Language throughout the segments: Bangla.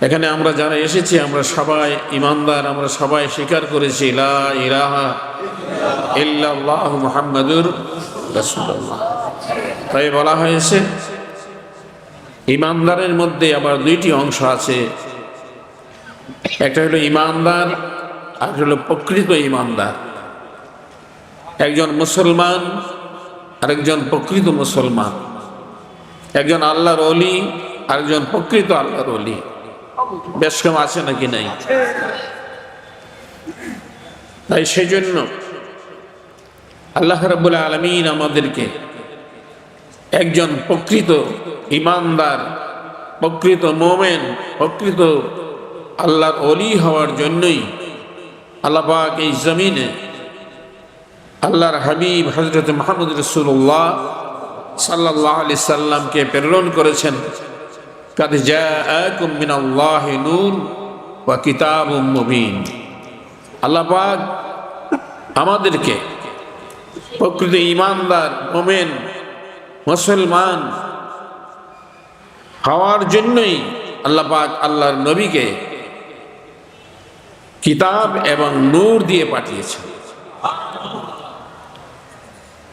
এখানে আমরা যারা এসেছি, আমরা সবাই ইমানদার আমরা সবাই স্বীকার করেছি তাই বলা হয়েছে ইমানদারের মধ্যে আবার দুইটি অংশ আছে। একটা হলো ইমানদার আর হলো প্রকৃত ইমানদার একজন মুসলমান, আরেকজন প্রকৃত মুসলমান। একজন আল্লাহর অলি আরেকজন প্রকৃত আল্লাহর অলি বেশ আছে নাকি নাই? তাই সেই জন্য আল্লাহ রব্বুল আলমিন আমাদেরকে একজন প্রকৃত ইমানদার প্রকৃত মোমেন, প্রকৃত আল্লাহর অলি হওয়ার জন্যই আল্লাপাক এই জমিনে আল্লাহর হাবিব হজরত মাহমুদ রসুল্লাহ সাল্লাহ আলি সাল্লামকে প্রেরণ করেছেন। কাদ জাআকুম মিনাল্লাহি নূর ওয়া কিতাবুম মুবিন আল্লাহ পাক আমাদেরকে প্রকৃত ইমানদার মোমেন, মুসলমান হওয়ার জন্যই আল্লাহ পাক আল্লাহর নবীকে কিতাব এবং নূর দিয়ে পাঠিয়েছেন।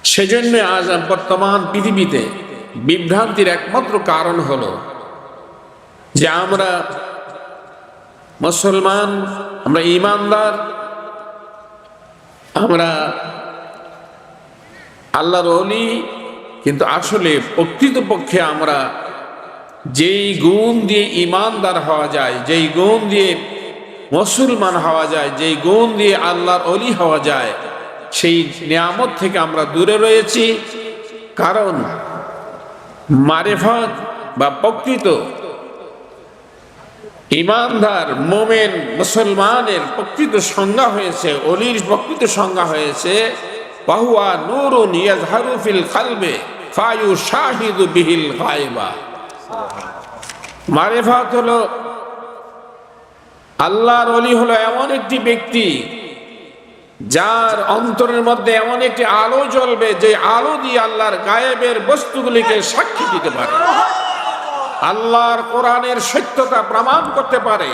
সেজন্য আজ বর্তমান পৃথিবীতে বিভ্রান্তির একমাত্র কারণ হলো যে আমরা মুসলমান, আমরা ইমানদার আমরা আল্লাহর অলি কিন্তু আসলে প্রকৃতপক্ষে আমরা যেই গুণ দিয়ে ইমানদার হওয়া যায়, যেই গুণ দিয়ে মুসলমান হওয়া যায়, যেই গুণ দিয়ে আল্লাহর অলি হওয়া যায়, সেই নিয়ামত থেকে আমরা দূরে রয়েছি। কারণ মারেফত বা প্রকৃত ইমানদার, মোমেন, মুসলমানের প্রকৃত সংজ্ঞা হয়েছে, অলির প্রকৃত সংজ্ঞা হয়েছে বাহুয়া নুরুন ইয়াজহারু ফিল কালবে ফায়ু শাহিদু বিহিল গায়বা। মারেফাত হলো, আল্লাহর অলি হলো এমন একটি ব্যক্তি, যার অন্তরের মধ্যে এমন একটি আলো জ্বলবে যে আলো দিয়ে আল্লাহর গায়েবের বস্তুগুলিকে সাক্ষী দিতে পারে। আল্লাহর কোরআনের সত্যতা প্রমাণ করতে পারে।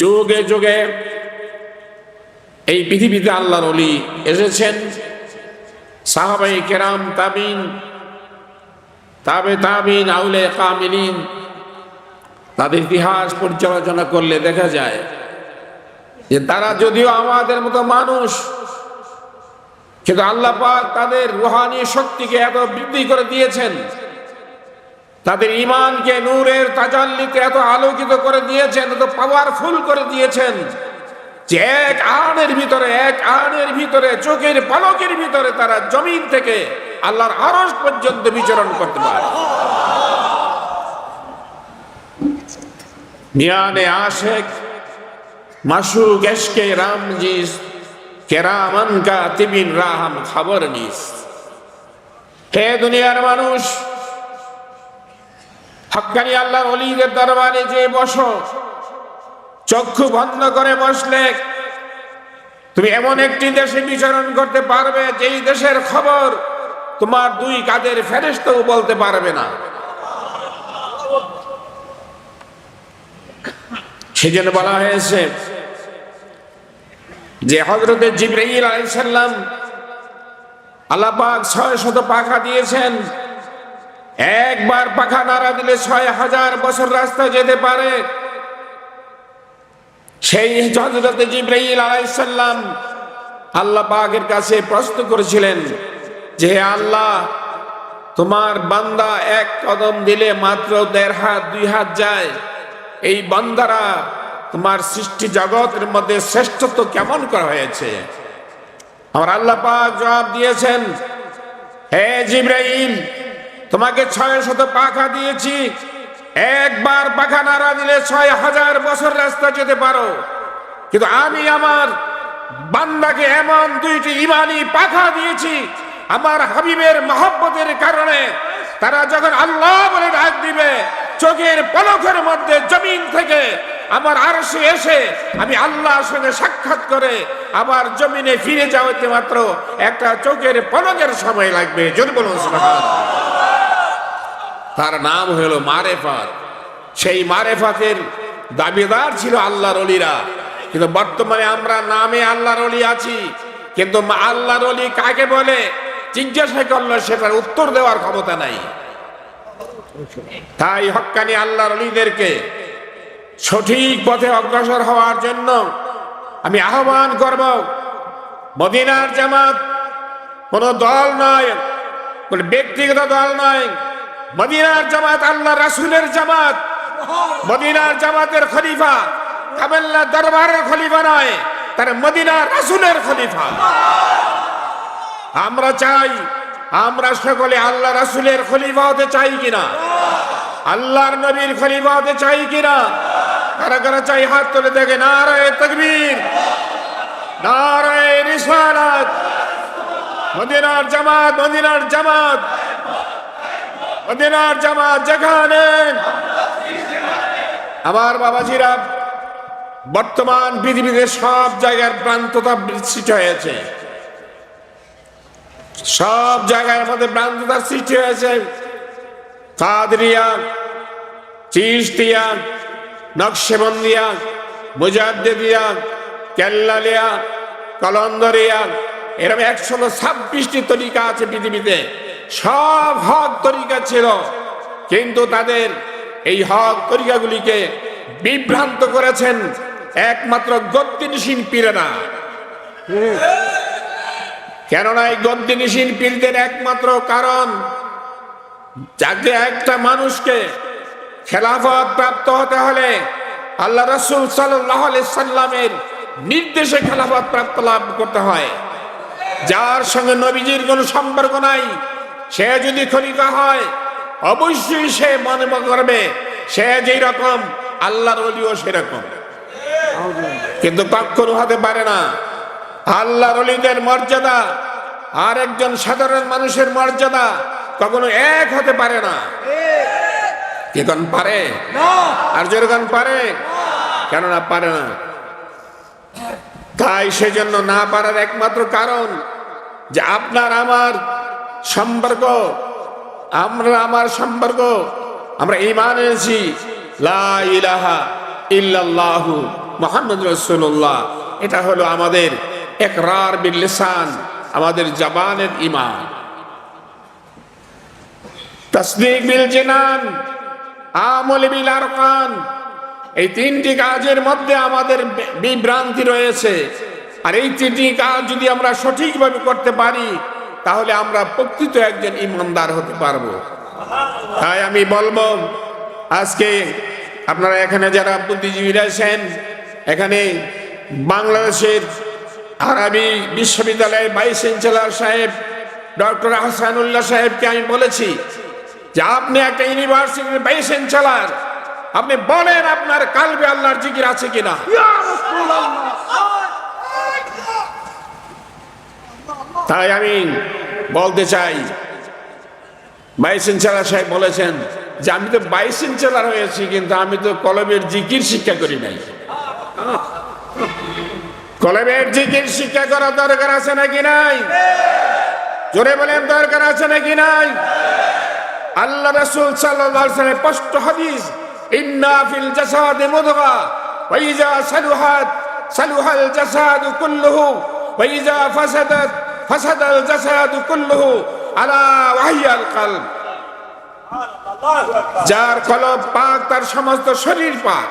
যুগে যুগে এই পৃথিবীতে আল্লাহর অলি এসেছেন। সাহাবাই কেরাম, তাবিন, তাবে তাবিন, আউলে কামিলিন, তাদের ইতিহাস পর্যালোচনা করলে দেখা যায় যে তারা যদিও আমাদের মতো মানুষ কিন্তু আল্লাহ পাক তাদের রুহানি শক্তিকে এত বৃদ্ধি করে দিয়েছেন। তাদের ইমানকে নূরের তাজাল্লিতে এত আলোকিত করে দিয়েছেন, এত পাওয়ারফুল করে দিয়েছেন যে এক আনের ভিতরে, এক আনের ভিতরে, চোখের পলকের ভিতরে তারা জমিন থেকে আল্লাহর আরস পর্যন্ত বিচরণ করতে পারে। মিয়ানে আশেক, মাসুক এসকে রামজিস কেরামান কাতিবিন রাহাম খবর নিস। হে দুনিয়ার মানুষ, হক্কানি আল্লাহ অলিদের দরবারে যে বসো, চক্ষু বন্ধ করে বসলে তুমি এমন একটি দেশে বিচরণ করতে পারবে যেই দেশের খবর তোমার দুই কাদের ফেরেস্তাও বলতে পারবে না। সেজন্য বলা হয়েছে যে হজরতের জিব্রাইল আলাইসাল্লাম আল্লাপাক ছয় শত পাখা দিয়েছেন। একবার পাখা নাড়া দিলে ছয় হাজার বছর রাস্তা যেতে পারে। সেই হজরত জিব্রাইল আলাইসাল্লাম আল্লাহ পাকের কাছে প্রশ্ন করেছিলেন যে আল্লাহ, তোমার বান্দা এক কদম দিলে মাত্র দেড় হাত, দুই হাত যায়। এই বান্দারা তোমার সৃষ্টি জগতের মধ্যে শ্রেষ্ঠত্ব কেমন করা হয়েছে? আমার আল্লাহ জবাব দিয়েছেন, হে জিব্রাইল, তোমাকে ছয় শত পাখা দিয়েছি। একবার পাখা নাড়া দিলে ছয় হাজার বছর রাস্তা যেতে পারো। কিন্তু আমি আমার বান্দাকে এমন দুইটি ইমানি পাখা দিয়েছি, আমার হাবিবের মহব্বতের কারণে। তারা যখন আল্লাহ বলে ডাক দিবে, চোখের পলকের মধ্যে জমিন থেকে আমার আরশে এসে আমি আল্লাহর সঙ্গে সাক্ষাৎ করে আবার জমিনে ফিরে যাওয়াতে মাত্র একটা চোখের পলকের সময় লাগবে। যদি বলুন তার নাম হলো মারেফাত। সেই মারেফাতের দাবিদার ছিল আল্লাহর অলিরা কিন্তু বর্তমানে আমরা নামে আল্লাহর অলি আছি। কিন্তু আল্লাহর অলি কাকে বলে? জিজ্ঞাসা করলে, সেটার উত্তর দেওয়ার ক্ষমতা নাই। তাই হক্কানি আল্লাহর অলিদেরকে সঠিক পথে অগ্রসর হওয়ার জন্য আমি আহ্বান করব, মদিনার জামাত কোন দল নয়, কোন ব্যক্তিগত দল নয়, মদিনার জামাত আল্লাহ রাসুলের জামাত, মদিনার জামাতের খলিফা কামেল্লা দরবারের খলিফা নয়, তার মদিনার রাসুলের খলিফা। আমরা চাই, আমরা সকলে আল্লাহ রাসুলের খলিফা হতে চাই কিনা? আল্লাহর নবীর খলিফা হতে চাই কিনা? কারা কারা চাই হাত তুলে দেখে নারায় তকবীর, নারায় রিসালাত। মদিনার জামাত মদিনার জামাত মদিনার জামাত যেখানে। আমার বাবাজিরা, বর্তমান পৃথিবীতে সব জায়গার প্রান্ততা সৃষ্টি হয়েছে। সব জায়গার মধ্যে প্রান্ততার সৃষ্টি হয়েছে। কাদরিয়া চিস্তিয়া নকশেবন্দিয়া মুজাদ্দিয়া কেল্লালিয়া, কলন্দরিয়া, এরকম একশো ছাব্বিশটি তরিকা আছে পৃথিবীতে। সব হক তরিকা ছিল, কিন্তু তাদের এই হক তরিকাগুলিকে বিভ্রান্ত করেছেন একমাত্র গদ্দিনসীন পীরেরা। কেননা এই গদ্দিনসীন পীরদের একমাত্র কারণ যাকে একটা মানুষকে খেলাফত প্রাপ্ত হতে হলে আল্লাহ রসুল সাল্লামের নির্দেশে খেলাফত প্রাপ্ত লাভ করতে হয়। যার সঙ্গে নবীজির কোনো সম্পর্ক নাই, সে যদি খলিফা হয়, অবশ্যই সে মনে করবে সে যেই রকম, আল্লাহর অলিও সেরকম কিন্তু কখনো হতে পারে না, আল্লাহর অলিদের মর্যাদা আর একজন সাধারণ মানুষের মর্যাদা কখনো এক হতে পারে না। কেতন পারে? আর যেরকম পারে? কেননা পারে না। তাই সেজন্য না পারার একমাত্র কারণ যে আপনার আমার সম্পর্ক আমরা আমার সম্পর্ক আমরা ইমান এনেছি। লা ইলাহা ইল্লাল্লাহু মোহাম্মদ রসুল্লাহ এটা হলো আমাদের একরার বিলিসান আমাদের জবানের ইমান তসদিক বিল জিনান, আমল বিল আরকান। এই তিনটি কাজের মধ্যে আমাদের বিভ্রান্তি রয়েছে। আর এই তিনটি কাজ যদি আমরা সঠিকভাবে করতে পারি, তাহলে আমরা প্রকৃত একজন ইমানদার হতে পারব। তাই আমি বলব, আজকে আপনারা এখানে যারা বুদ্ধিজীবী রয়েছেন এখানে বাংলাদেশের আরবি বিশ্ববিদ্যালয়ের ভাইস চ্যান্সেলর সাহেব ডক্টর আহসানুল্লাহ সাহেবকে আমি বলেছি যে আপনি একটা ইউনিভার্সিটির ভাইস চ্যান্সেলর আপনি বলেন আপনার কালবে আল্লাহর জিকির আছে কিনা। তাই আমি বলতে চাই ভাইস চ্যান্সেলর সাহেব বলেছেন যে আমি তো ভাইস চ্যান্সেলর হয়েছি কিন্তু আমি তো কলমের জিকির শিক্ষা করি নাই। কলমের জিকির শিক্ষা করার দরকার আছে নাকি নাই? জোরে বলেন, দরকার আছে নাকি নাই? আল্লাহ রাসূল সাল্লাল্লাহু আলাইহি ওয়াসাল্লাম স্পষ্ট হাদিস, ইন্না ফিল জাসাদি মুদগা, ওয়া ইযা সালুহাত, সালুহাল জাসাদু কুল্লুহু, ওয়া ইযা ফাসাদাত, ফাসাদাল জাসাদু কুল্লুহু আলা ওয়াহিয়াল কলব। যার কলব পাক, তার সমস্ত শরীর পাক।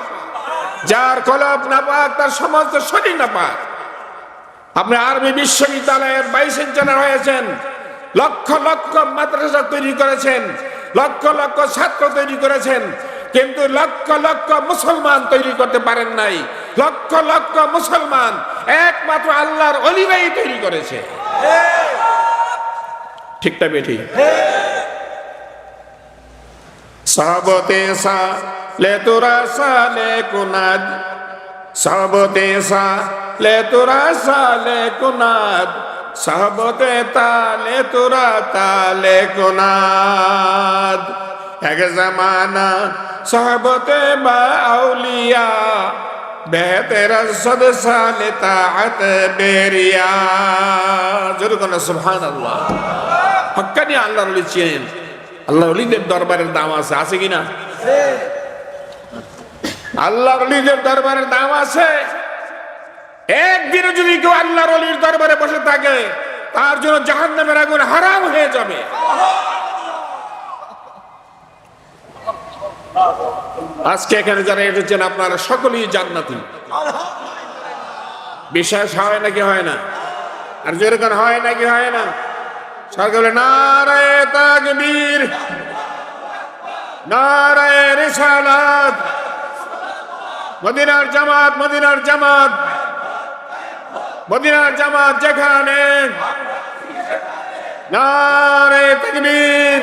যার কলব না পাক, তার সমস্ত শরীর না পাক। আপনি আরবি বিশ্ববিদ্যালয়ের বাইশ ইঞ্জিনিয়ার হয়েছেন। লক্ষ লক্ষ মাদ্রাসা তৈরি করেছেন, লক্ষ লক্ষ ছাত্র তৈরি করেছেন, কিন্তু লক্ষ লক্ষ মুসলমান তৈরি করতে পারেন নাই। লক্ষ লক্ষ মুসলমান একমাত্র আল্লাহর অলিরাই তৈরি করেছে। ঠিকটা বেঠি? সবতে সা লে তোরা সা লে কুনাদ। সবতে সা লে তোরা সা লে সহবতে তালে তোরা তালে কুনাদ। এক জমানা সহবতে বা আউলিয়া বেহতের সদ সালে তাআত বেরিয়া। জোরে কোন সুবহানাল্লাহ। হক্কানি আল্লাহর লিচিয়েন আল্লাহ অলিদের দরবারের দাম আছে আছে কিনা? আল্লাহ অলিদের দরবারের দাম আছে। একদিনও যদি কেউ আল্লাহর অলির দরবারে বসে থাকে, তার জন্য জাহান্নামের আগুন হারাম হয়ে যাবে। আজকে এখানে যারা এসেছেন, আপনারা সকলেই জান্নাতি। বিশ্বাস হয় নাকি হয় না? আর যেরকম হয় নাকি হয় না সরকার বলে নারায় তাকবীর, নারায় রিসালাত। মদিনার জামাত মদিনার জামাত। মদিনার জামাত যেখানে নারে তাকবীর।